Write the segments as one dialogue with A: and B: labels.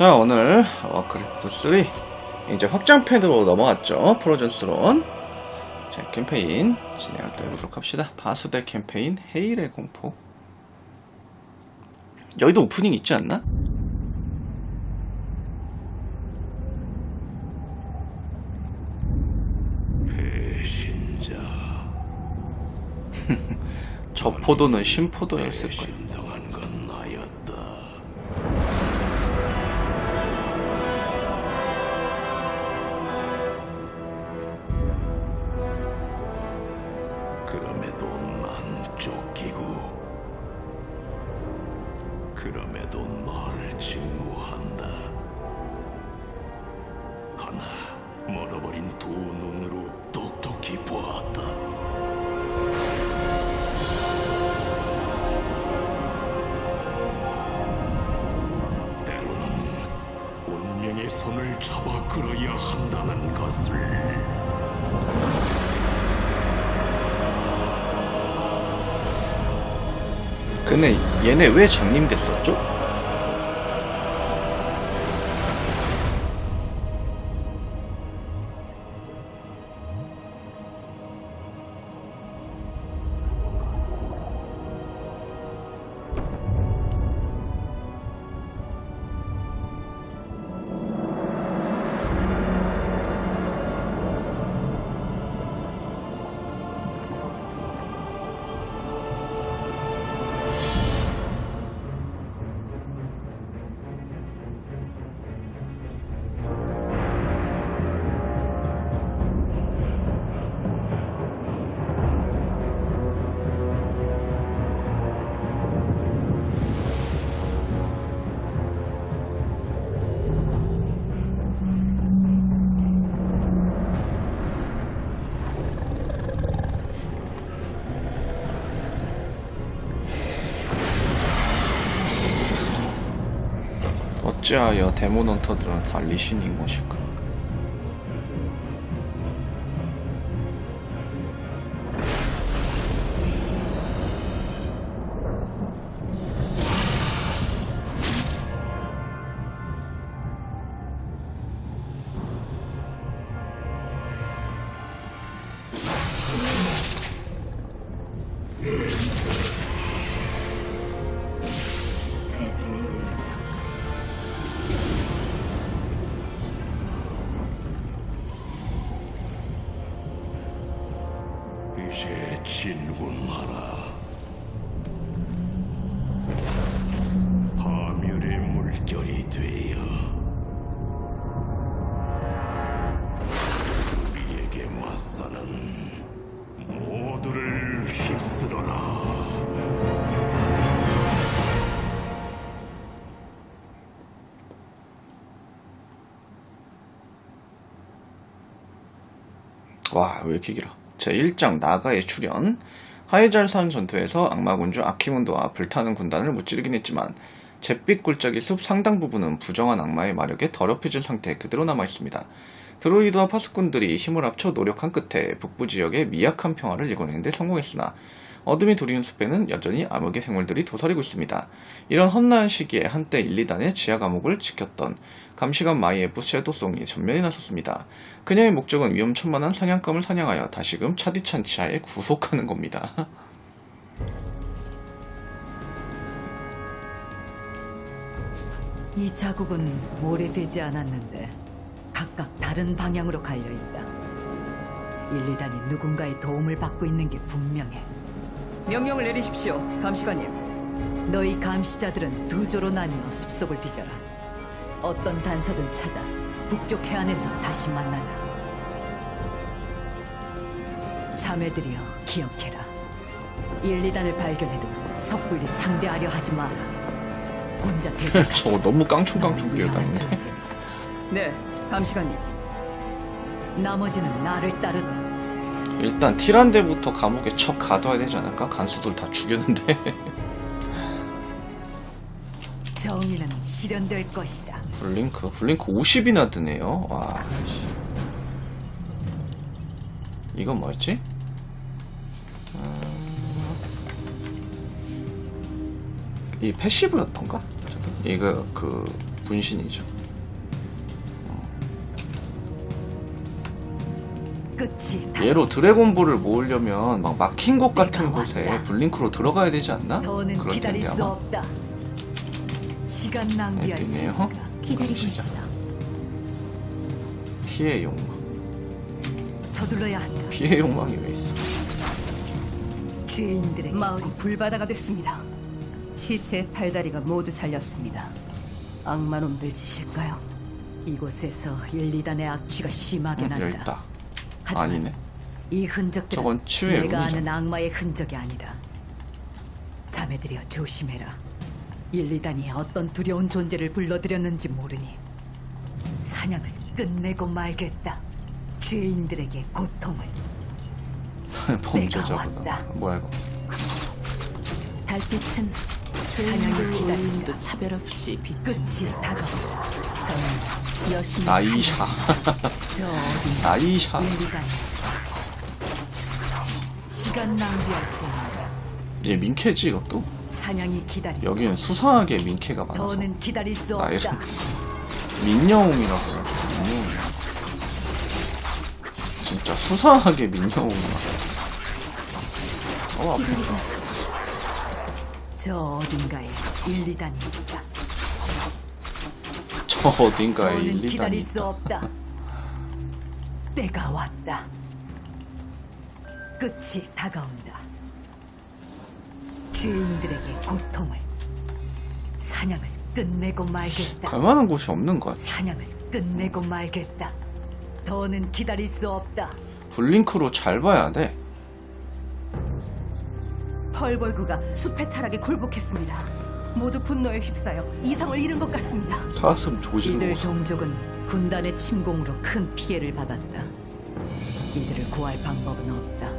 A: 자 오늘 워크래프트 3 이제 확장팩으로 넘어갔죠. 프로전스론. 자 캠페인 진행을 또 해보도록 합시다. 바수대 캠페인 헤일의 공포. 여기도 오프닝 있지 않나?
B: 배신자.
A: 저 포도는 신포도였을 거야
B: 손을 잡아 끌어야 한다는 것을
A: 근데 얘네 왜 장님 됐었죠? 어찌하여 데몬 헌터들은 다 리신인 것일까?
B: 진군하라 파멸의 물결이 되어 우리에게 맞서는 모두를 휩쓸어라
A: 와, 왜 이렇게 길어? 제 1장 나가의 출현. 하이잘산 전투에서 악마군주 아키문도와 불타는 군단을 무찌르긴 했지만 잿빛 굴적의 숲 상당 부분은 부정한 악마의 마력에 더럽혀진 상태에 그대로 남아 있습니다. 드로이드와 파수꾼들이 힘을 합쳐 노력한 끝에 북부 지역의 미약한 평화를 이뤄내는데 성공했으나 어둠이 두리운 숲에는 여전히 암흑의 생물들이 도사리고 있습니다. 이런 험난한 시기에 한때 1, 2단의 지하 감옥을 지켰던 감시관 마이에프 섀도송이 전면에 나섰습니다. 그녀의 목적은 위험천만한 사냥감을 사냥하여 다시금 차디찬 치하에 구속하는 겁니다.
C: 이 자국은 오래되지 않았는데 각각 다른 방향으로 갈려 있다. 1, 2단이 누군가의 도움을 받고 있는 게 분명해.
D: 명령을 내리십시오, 감시관님.
C: 너희 감시자들은 두 조로 나뉘어 숲속을 뒤져라. 어떤 단서든 찾아 북쪽 해안에서 다시 만나자. 자매들이여 기억해라. 1, 2단을 발견해도 섣불리 상대하려 하지 마라. 혼자 대적하라.
A: 저거 너무 깡충깡충 뛰어다니네.
D: 네, 감시관님.
C: 나머지는 나를 따르라.
A: 일단 티란데부터 감옥에 척 가둬야 되지 않을까? 간수들 다 죽였는데.
C: 정의는 실현될 것이다.
A: 블링크, 블링크 50이나 드네요. 와. 씨. 이건 뭐였지? 음, 이 패시브였던가? 이거 그 분신이죠.
C: 끝이 다
A: 얘로 드래곤볼을 모으려면 막 막힌 곳 같은
C: 내가
A: 곳에
C: 왔다.
A: 블링크로 들어가야 되지 않나?
C: 더는
A: 그럴
C: 기다릴
A: 텐데
C: 수
A: 아마.
C: 없다. 시간 낭비할 수
A: 알겠네요.
C: 없다.
E: 기다리고. 있어.
A: 피해 욕망.
C: 서둘러야 한다.
A: 피해 욕망이 왜 있어?
C: 죄인들에게
D: 마을이 불바다가 됐습니다. 시체 팔다리가 모두 잘렸습니다. 악마놈들 짓일까요?
C: 이곳에서 1, 2단의 악취가 심하게
A: 응,
C: 난다.
A: 여기 있다.
C: 하지만
A: 아니네.
C: 이 흔적들은
A: 저건 치유의
C: 내가. 아는 악마의 흔적이 아니다. 자매들이여 조심해라. 1, 2단이 어떤 두려운 존재를 불러들였는지 모르니 사냥을 끝내고 말겠다. 죄인들에게 고통을
A: 범죄자구나.
C: 왔다.
A: 뭐야 이거?
E: 달빛은
C: 기다린다.
E: 의인도 차별 없이 비춘
C: 끝이 다가온다.
E: 저는 여신의
A: 나이샤.
C: 저 어딘가
A: 나이샤.
C: 1, 2단 시간 없는
A: 얘 민캐지 이것도?
C: 사냥이 기다린다.
A: 여기는 수상하게 민캐가 많아서
C: 더는 기다릴 수 없다.
A: 손 민여움이라고 해요. 민여움. 진짜 수상하게 민여움이 어.
E: 기다리고 있어.
C: 저 어딘가에 1, 2단이 있다.
A: 저 어딘가에
C: 더는
A: 1, 2단이
C: 기다릴 수
A: 있다.
C: 없다. 때가 왔다. 끝이 다가온다. 죄인들에게 고통을 사냥을 끝내고 말겠다.
A: 갈 만한 곳이 없는 것 같아.
C: 사냥을 끝내고 말겠다. 더는 기다릴 수 없다.
A: 블링크로 잘 봐야 돼.
D: 펄벌그가 숲의 타락에 굴복했습니다. 모두 분노에 휩싸여 이성을 잃은 것 같습니다.
A: 사슴 조지는
C: 이들
A: 모습.
C: 종족은 군단의 침공으로 큰 피해를 받았다. 이들을 구할 방법은 없다.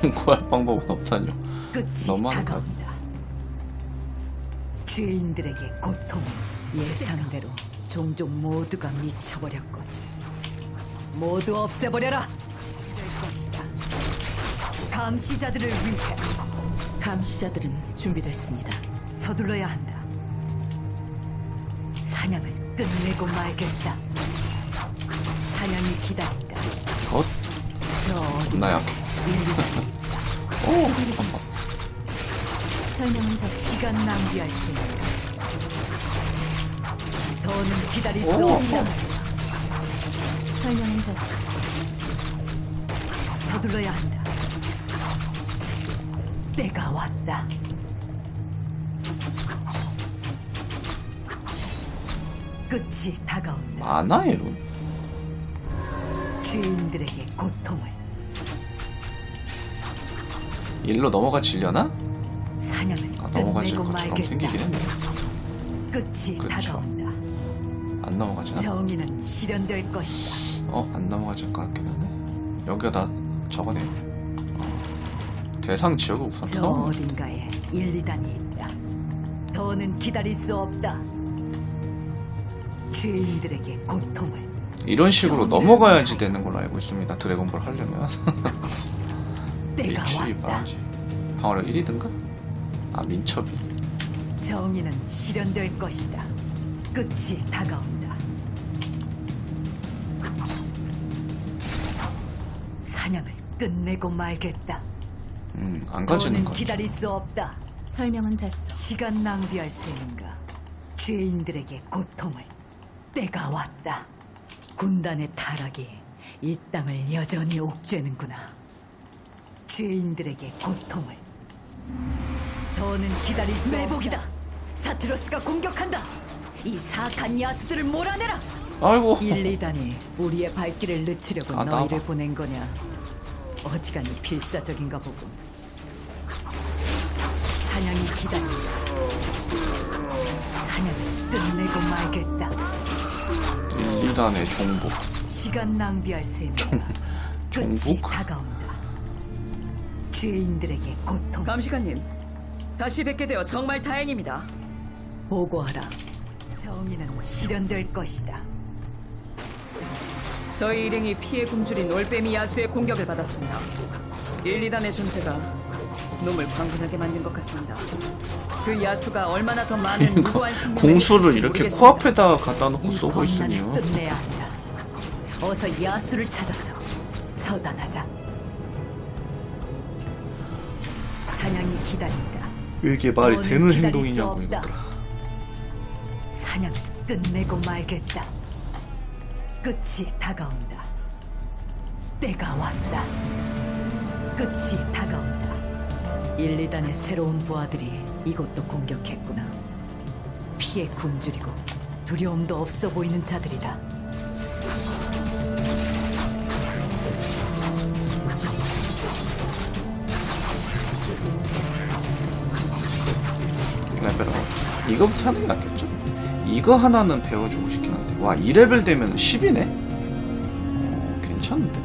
A: 구할 방법은 없다뇨.
C: 끝이 다가온다. 죄인들에게 고통은 예상대로 종족 모두가 미쳐버렸군. 모두 없애버려라. 될 것이다. 감시자들을 위해
E: 감시자들은 준비됐습니다.
C: 서둘러야 한다. 사냥을 끝내고 말겠다. 사냥이 기다린다.
A: 어?
C: 저 어디
A: 나 약해.
E: 기다리고 있어. 설명은 됐어.
C: 시간 낭비할 수 있는 더는 기다릴 수
A: 오.
C: 없다.
E: 설명은 됐어.
C: 서둘러야 한다. 때가 왔다. 끝이 다가온다.
A: 많아 얘로.
C: 죄인들에게 고통을
A: 일로 넘어가 질려나?
C: 사냥을
A: 아, 넘어가질
C: 끝내고
A: 것처럼 생기긴
C: 말겠다.
A: 했네.
C: 끝이
A: 그쵸.
C: 다가온다.
A: 안 넘어가지나?
C: 정의는 실현될 것이다.
A: 어? 안 넘어가질 것 같긴 하네. 여기가 나 저거네. 어. 대상 지역을 우선 저터
C: 어딘가에 1, 2단이 있다. 더는 기다릴 수 없다. 죄인들에게 고통을
A: 이런 식으로 넘어가야지 되는 걸로 알고 있습니다. 드래곤볼 하려면.
C: 때가 왔다.
A: 봐야지. 방어력 1위든가? 아, 민첩이.
C: 정의는 실현될 것이다. 끝이 다가온다. 사냥을 끝내고 말겠다.
A: 음, 안 가지는
C: 더는
A: 거.
C: 기다릴 수 없다.
E: 설명은 됐어.
C: 시간 낭비할 셈인가. 죄인들에게 고통을. 때가 왔다. 군단의 타락이 이 땅을 여전히 옥죄는구나. 죄인들에게 고통을. 더는 기다릴 수 매복이다. 사트로스가 공격한다. 이 사악한 야수들을 몰아내라.
A: 아이고.
C: 1, 2단이 우리의 발길을 늦추려고
A: 아,
C: 너희를
A: 나와.
C: 보낸 거냐? 어지간히 필사적인가 보군. 사냥이 기다린다. 사냥을 끝내고 말겠다.
A: 1, 2단의 종복.
C: 시간 낭비할 셈인가. 끝이
A: 종복?
C: 다가온다. 죄인들에게 고통
D: 감시관님, 다시 뵙게 되어 정말 다행입니다.
C: 보고하라. 정의는 실현될 것이다.
D: 저희 일행이 피해 굶주린 올빼미 야수의 공격을 받았습니다. 1, 2단의 존재가 놈을 광분하게 만든 것 같습니다.
C: 그 야수가 얼마나 더 많은 무고한 생명을
A: 공수를 이렇게
C: 모르겠습니다.
A: 코앞에다 갖다 놓고
C: 이
A: 쏘고
C: 권한을
A: 있으니요.
C: 끝내야 한다. 어서 야수를 찾아서 처단하자. 사냥이 기다린다.
A: 이게 말이 되는
C: 기다릴
A: 행동이냐고
C: 수 없다.
A: 이거더라.
C: 사냥을 끝내고 말겠다. 끝이 다가온다. 때가 왔다. 끝이 다가온다. 1, 2단의 새로운 부하들이 이곳도 공격했구나. 피에 굶주리고 두려움도 없어 보이는 자들이다.
A: 레벨업. 이거부터 하는 게 낫겠죠? 이거 하나는 배워주고 싶긴 한데. 와, 2레벨 되면 10이네? 어, 괜찮은데?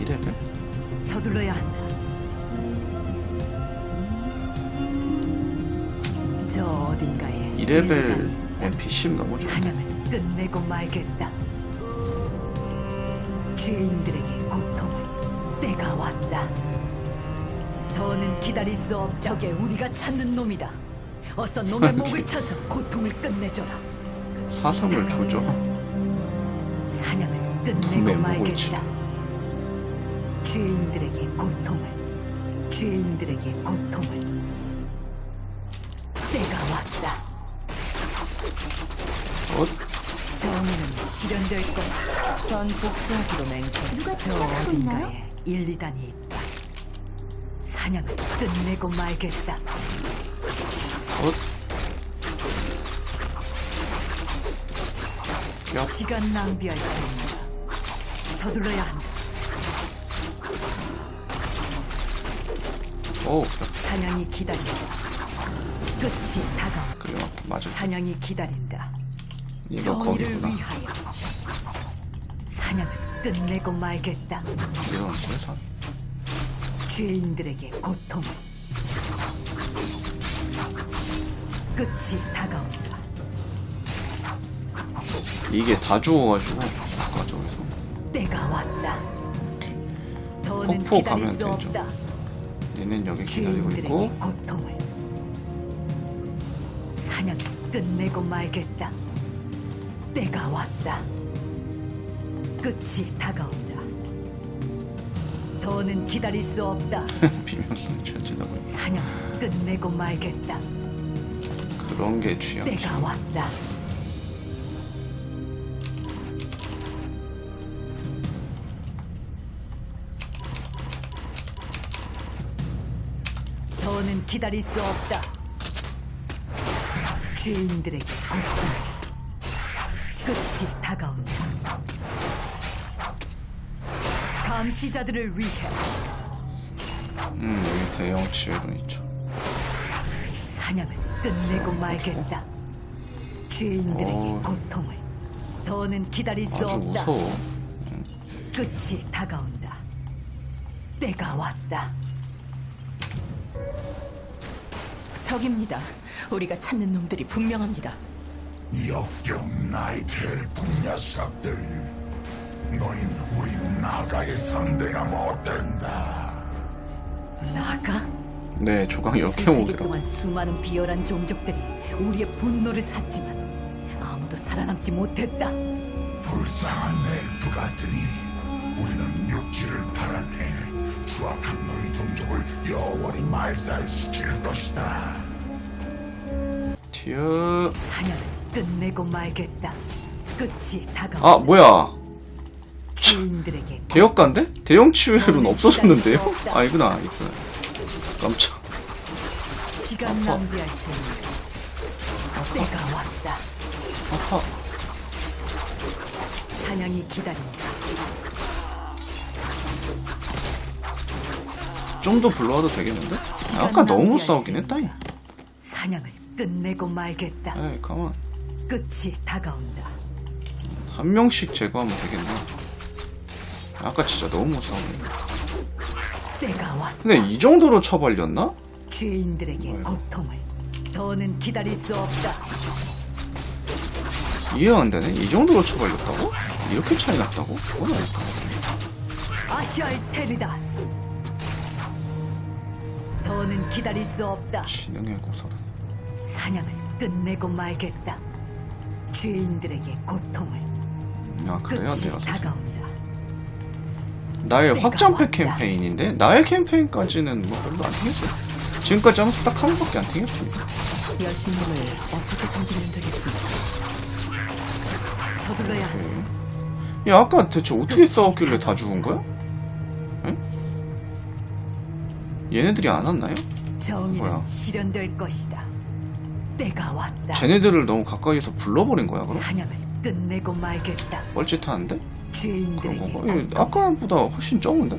A: 2레벨?
C: 서둘러야 한다.
A: 2레벨 MP 10 너무.
C: 사냥을 끝내고 말겠다. 죄인들에게 고통을 때가 왔다. 더는 기다릴 수 없다. 저게 우리가 찾는 놈이다. 어서 놈의 목을 쳐서 고통을 끝내줘라.
A: 사슴을 조져.
C: 사냥을
A: 놈의
C: 끝내고
A: 목을
C: 말겠다. 죄인들에게 고통을, 죄인들에게 고통 실현될 것이다. 전 복수하기로 맹세.
E: 누가
C: 저
E: 침략하고 있나요?
C: 어딘가에 1, 2단이 있다. 사냥을 끝내고 말겠다.
A: 어? 야,
C: 시간 낭비할 수 없다. 서둘러야 한다.
A: 오,
C: 사냥이 기다린다. 끝이 다가온다.
A: 그래, 맞아.
C: 사냥이 기다린다.
A: 이거
C: 정의를
A: 거기구나.
C: 위하여 사냥을 끝내고 말겠다.
A: 이런 세상.
C: 죄인들에게 고통을 끝이 다가온다.
A: 이게 다 죽어가지고 아까 저기서
C: 때가 왔다. 더는
A: 폭포
C: 기다릴
A: 가면
C: 수
A: 되죠.
C: 없다.
A: 얘는 여기 기다리고
C: 죄인들에게
A: 있고
C: 고통을 사냥을 끝내고 말겠다. 때가 왔다. 끝이 다가온다. 더는 기다릴 수 없다.
A: 비명성이 천지다 보니
C: 사냥을 끝내고 말겠다.
A: 그런 게 취향이지.
C: 때가 왔다. 더는 기다릴 수 없다. 죄인들에게 고통. 끝이 다가온다. 감시자들을 위해
A: 음 여기 대형 치열은 있죠.
C: 사냥을 끝내고 말겠다. 죄인들에게
A: 어.
C: 고통을 더는 기다릴 수
A: 아주
C: 없다.
A: 무서워.
C: 끝이 다가온다. 때가 왔다.
E: 적입니다. 우리가 찾는 놈들이 분명합니다.
F: 역경 나이텔 녀석들 너흰 우리 나가의 상대가 못된다
C: 나가?
A: 네 조각
C: 세계
A: 10개목이라.
C: 동안 수많은 비열한 종족들이 우리의 분노를 샀지만 아무도 살아남지 못했다.
F: 불쌍한 엘프 같으니 우리는 육지를 팔아내 추악한 너희 종족을 영원히 말살시킬 것이다
A: 티어.
C: 사냥을 끝내고 말겠다. 끝이 다가온다.
A: 아 뭐야?
C: 죄인들에게
A: 개혁가인데? 대형 치유율은 없어졌는데요? 아 이구나 이구나. 깜짝.
C: 시간
A: 아파.
C: 낭비할 수 있는 때가 왔다.
A: 아파.
C: 사냥이 기다린다.
A: 좀 더 불러와도 되겠는데?
C: 시간
A: 아까 너무 싸우긴 했다잉.
C: 사냥을 끝내고 말겠다.
A: 에이 가만.
C: 끝이 다가온다.
A: 한 명씩 제거하면 되겠네. 아까 진짜 너무 못 싸우네.
C: 때가 왔다.
A: 근데 이 정도로 처발렸나?
C: 죄인들에게
A: 아이고.
C: 고통을 더는 기다릴 수 없다.
A: 이해가 안 되네. 이 정도로 처발렸다고? 이렇게 차이 났다고? 그건 아닐까.
C: 아시알 테리다스. 더는 기다릴 수 없다.
A: 진영의 고소를.
C: 사냥을 끝내고 말겠다. 죄인들에게 고통을
A: 아 그래요?
C: 끝이
A: 내가 사실
C: 다가온다.
A: 나의 확장팩. 캠페인인데 나의 캠페인까지는 뭐 별로 안 튕겼어요. 지금까지 하면서 딱 한 번밖에 안 튕겼습니다.
E: 여신님을 어떻게 섬기면 되겠습니까?
C: 서둘러야 한다.
A: 오케이. 야 아까 대체 어떻게 싸웠길래 다 죽은 거야? 응? 얘네들이 안 왔나요?
C: 정의는
A: 뭐야?
C: 실현될 것이다. 때가 왔다.
A: 쟤네들을 너무 가까이서 불러버린 거야 그럼?
C: 사냥을 끝내고 말겠다.
A: 뻘짓하는데? 그런
C: 죄인들에게
A: 건가? 이 아까보다 훨씬 적은데?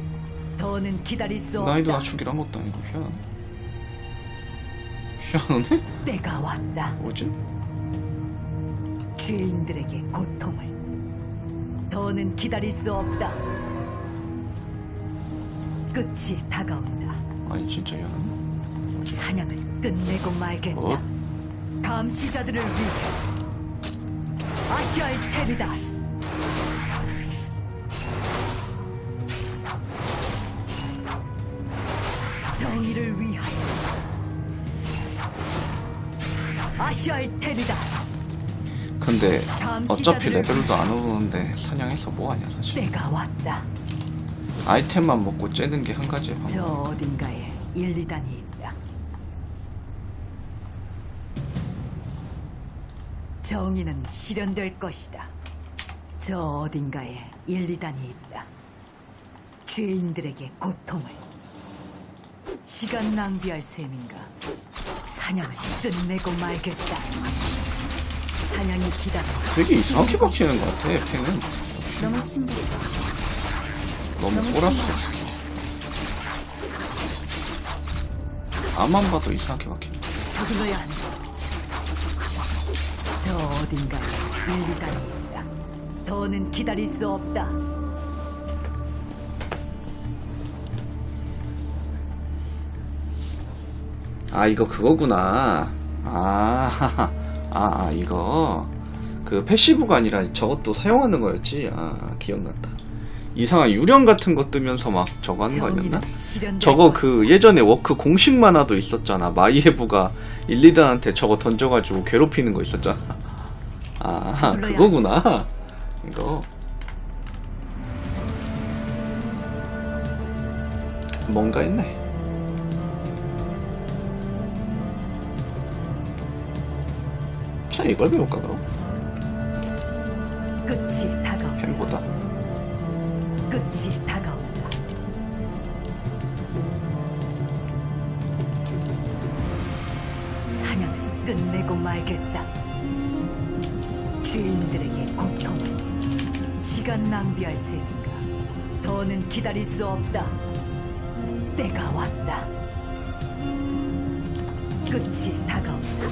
C: 더는 기다릴 수
A: 나이도
C: 없다.
A: 낮추기로 한 것도 아니고 희한하네 희한하네?
C: 때가 왔다.
A: 뭐지?
C: 죄인들에게 고통을. 더는 기다릴 수 없다. 끝이 다가온다.
A: 아니 진짜 희한하네
C: 사냥을 끝내고 말겠다.
A: 어?
C: 감시자들을 위해 아시아의 테리다스. 정의를 위하여 아시아의 테리다스.
A: 근데 어차피 레벨도 안 오르는데 사냥해서 뭐하냐 사실
C: 때가 왔다.
A: 아이템만 먹고 째는 게한 방법
C: 저 어딘가에 1, 2단이 정의는 실현될 것이다. 저 어딘가에 1, 2단이 있다. 죄인들에게 고통을. 시간 낭비할 셈인가. 사냥을 끝내고 말겠다. 사냥이 기다려.
A: 되게 이상하게 박히는 것 같아 팽은
E: 너무 신기해.
A: 너무 꼬랐어 아만 봐도 이상하게 박히네
C: 서둘러야 한다. 저 어딘가에 1, 2단이 있다. 더는 기다릴 수 없다.
A: 아 이거 그거구나 아, 아, 아 이거 그 패시브가 아니라 저것도 사용하는 거였지 아 기억났다 이상한 유령 같은 거 뜨면서 막 저거 하는 거 아니었나? 저거. 그 예전에 워크 공식 만화도 있었잖아 마이에부가 일리단한테 저거 던져가지고 괴롭히는 거 있었잖아 아
C: 서둘러야
A: 그거구나 이거 뭔가 했네 자 이걸 배울까 그럼?
C: 끝이 다가온다.
A: 펜보다
C: 끝이 다가온다. 사냥을 끝내고 말겠다. 죄인들에게 고통을 시간 낭비할 셈인가. 더는 기다릴 수 없다. 때가 왔다. 끝이 다가온다.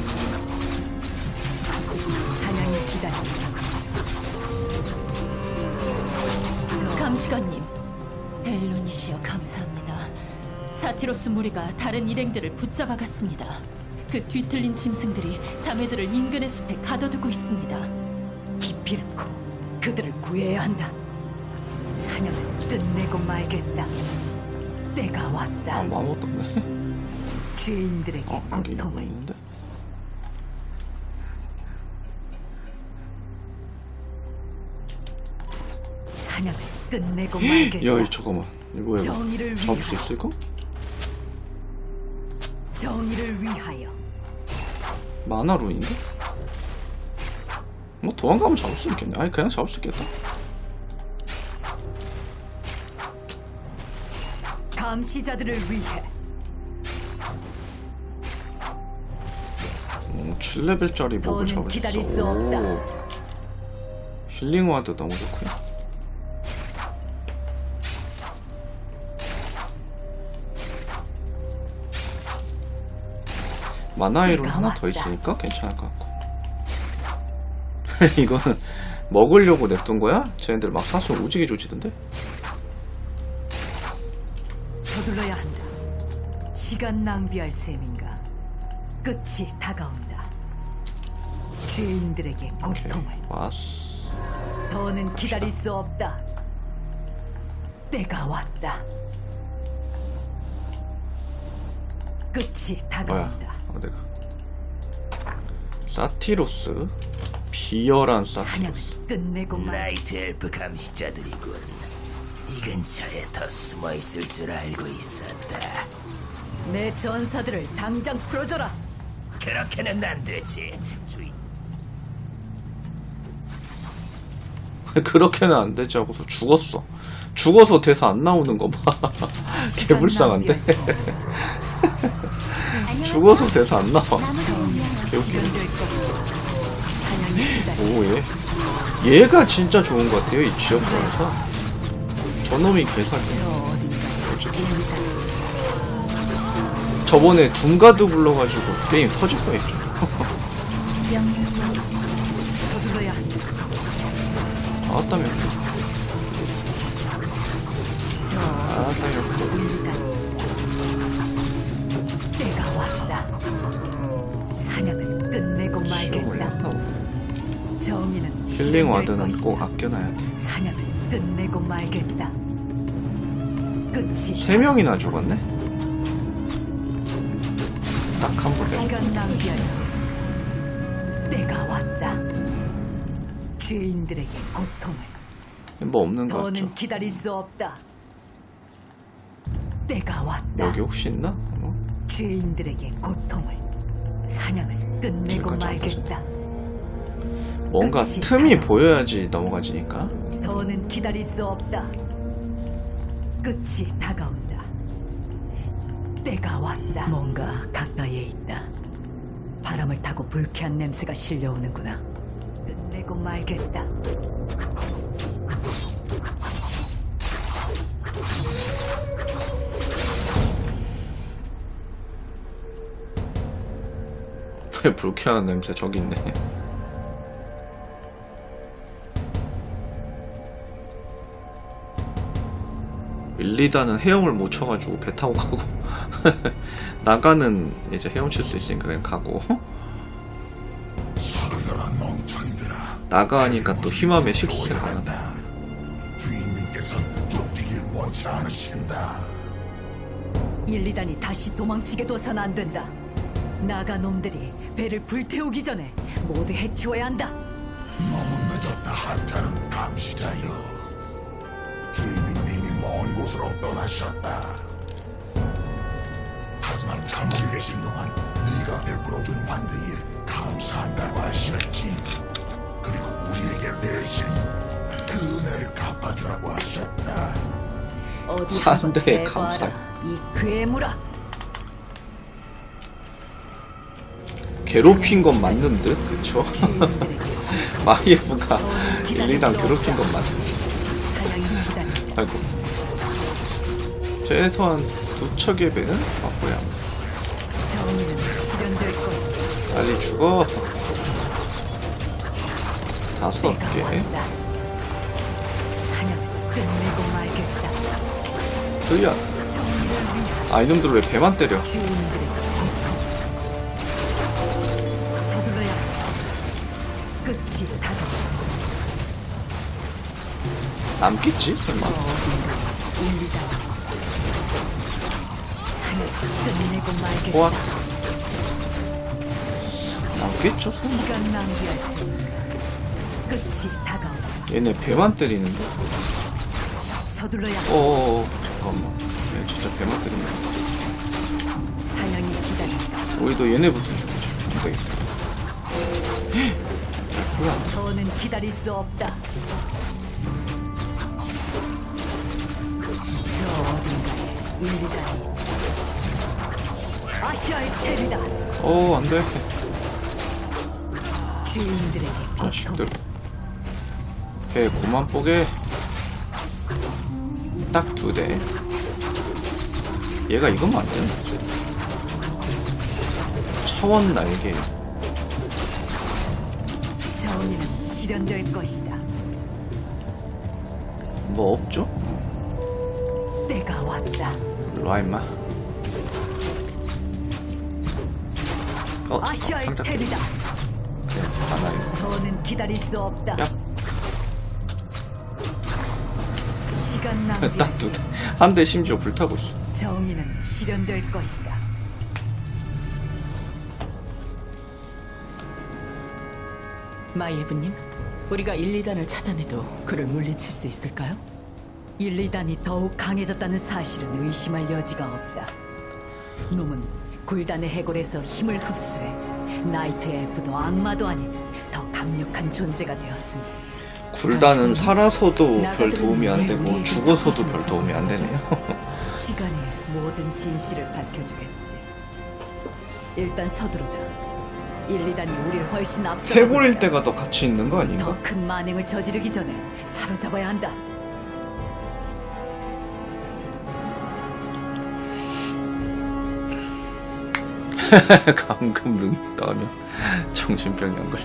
C: 사냥이 기다린다. 저
E: 감시관님, 벨로니시여 감사합니다. 사티로스 무리가 다른 일행들을 붙잡아갔습니다. 그 뒤틀린 짐승들이 자매들을 인근의 숲에 가둬두고 있습니다.
C: 기필코 그들을 구해야 한다. 사냥을 끝내고 말겠다. 때가
A: 아
C: 왔다.
A: 뭐 아무것도 없네
C: 죄인들에게
A: 어 여기 이거
C: 고통을
A: 있는데
C: 사냥을 끝내고 말겠다.
A: 야, 이 잠깐만. 이거 왜
C: 정의를
A: 잡을 수
C: 위하여
A: 있을까?
C: 정의를 위하여
A: 마나룬인데? 뭐 도망가면 잡을 수 있겠네. 아니 그냥 잡을 수 있겠다.
C: 감시자들을 위해
A: 오, 7레벨짜리 몹을
C: 더는
A: 잡을 수
C: 기다릴
A: 있어.
C: 수 없다.
A: 오. 힐링 와드 너무 좋고요. 마나이론
C: 내가
A: 하나 더
C: 왔다.
A: 있으니까 괜찮을 것 같고. 이거는 먹으려고 냅둔 거야? 쟤네들 막 사수 오지게 조지던데?
C: 서둘러야 한다. 시간 낭비할 셈인가. 끝이 다가온다. 죄인들에게 고통을
A: 왔어.
C: 더는 기다릴 수 없다. 때가 왔다. 끝이
A: 뭐야
C: 다가온다.
A: 어디가 사티로스 비열한 사티로스
C: 끝내고 말.
G: 나이트 엘프 감시자들이군. 이 근처에 더 숨어 있을 줄 알고 있었다.
C: 내 전사들을 당장 풀어줘라.
G: 그렇게는 안 되지. 주인
A: 그렇게는 안 되지 하고서 죽었어 죽어서 대사 안 나오는 거 봐 개불쌍한데 죽어서 대사 안 나와 개웃기 오 얘 얘가 진짜 좋은 것 같아요 이 지역권에서. 저놈이 개사기. 저번에 둠가드 불러가지고 게임 터질 뻔했죠. 나왔다면
C: 저
A: 나왔다면 힐링 와드는. 꼭 아껴놔야 돼
C: 사냥을 끝내고 말겠다. 끝이
A: 세 명이나 죽었네 딱한 번에
C: 시간 낭비할 수 때가 왔다. 죄인들에게 고통을
A: 뭐 없는 것 같죠
C: 더는 기다릴 수 없다. 때가 왔다.
A: 여기 혹시 있나? 어?
C: 죄인들에게 고통을 사냥을 끝내고
A: 지금까지 안
C: 말겠다.
A: 뭔가
C: 끝이
A: 틈이. 보여야지 넘어가지니까
C: 더는 기다릴 수 없다. 끝이 다가온다. 때가 왔다. 뭔가 가까이에 있다. 바람을 타고 불쾌한 냄새가 실려오는구나. 끝내고 말겠다.
A: 불쾌한 냄새 저기 있네 밀리다는 헤엄을 못 쳐가지고 배 타고 가고. 나가는 이제 헤엄칠 수 있으니까 그냥 가고. 나가니까 또 힘함에 식스 생각나
F: 한다. 주인님께서 쫓기길 원치 않으신다.
C: 일리단이 다시 도망치게 둬선 안 된다. 나가 놈들이 배를 불태우기 전에 모두 해치워야 한다.
F: 너무 늦었다 하찮은 감시자여 먼 곳으로 떠나셨다 하지만 감옥에 계신 동안 네가 베풀어준 환대에 감사한다고 하셨지 그리고 우리에게 대신 그 은혜를 갚아주라고 하셨다
C: 어디 한번 대봐라.
A: 감사해.
C: 이 괴물아.
A: 괴롭힌 건 맞는 듯 그쵸? 마이에프가 일리단 괴롭힌 건 맞는 듯
C: 기다린다.
A: 아이고 최소한 두 척의 배는 바꿔야. 빨리 죽어 다섯 개
C: 위한
A: 아 이놈들 왜 배만 때려. 남겠지
C: 저
A: 설마
C: 끝내고 말겠다.
A: 호악 남겠죠 설마
C: 시간 낭비할 수 없다. 끝이 다가온다.
A: 얘네 배만 때리는데
C: 서둘러야 한다.
A: 어어어 잠깐만 얘 진짜 배만 때리네
C: 사냥이 기다린다.
A: 우리도 얘네부터 죽이자 안되겠다 뭐야
C: 더는 기다릴 수 없다. 어
A: 안돼
C: 주인들에게
A: 자식들
C: 고통.
A: 배 고만 뽀개 딱 두대 얘가 이거면 안 되는 거지 차원 날개
C: 정의는 실현될 것이다.
A: 뭐 없죠?
C: 때가 왔다.
A: 일로와 임마 어,
C: 아시아의
A: 상자
C: 테리다.
A: 많아요.
C: 더는 기다릴 수 없다.
A: 야,
C: 시간 낭비할
A: 한대 심지어 불타고 있어.
C: 정의는 실현될 것이다.
H: 마이에브님, 우리가 1, 2단을 찾아내도 그를 물리칠 수 있을까요?
C: 1, 2단이 더욱 강해졌다는 사실은 의심할 여지가 없다. 놈은 굴단의 해골에서 힘을 흡수해 나이트 엘프도 악마도 아닌 더 강력한 존재가 되었으니
A: 굴단은 살아서도 별 도움이
C: 안왜
A: 되고 죽어서도 별 도움이 안 되네요.
C: 시간이 모든 진실을 밝혀주겠지. 일단 서두르자. 1, 2단이 우리를 훨씬 앞서
A: 해골일 때가 더 같이 있는 거 아닌가?
C: 더 큰 만행을 저지르기 전에 사로잡아야 한다.
A: 감금 능력 나오면 정신병이 안 걸려.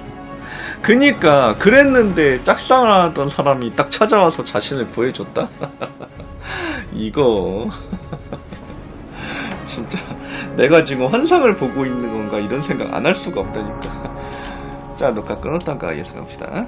A: 그니까 그랬는데 짝사랑하던 사람이 딱 찾아와서 자신을 보여줬다. 이거 진짜 내가 지금 환상을 보고 있는 건가 이런 생각 안 할 수가 없다니까. 자 녹화 끊었다가 예상합시다.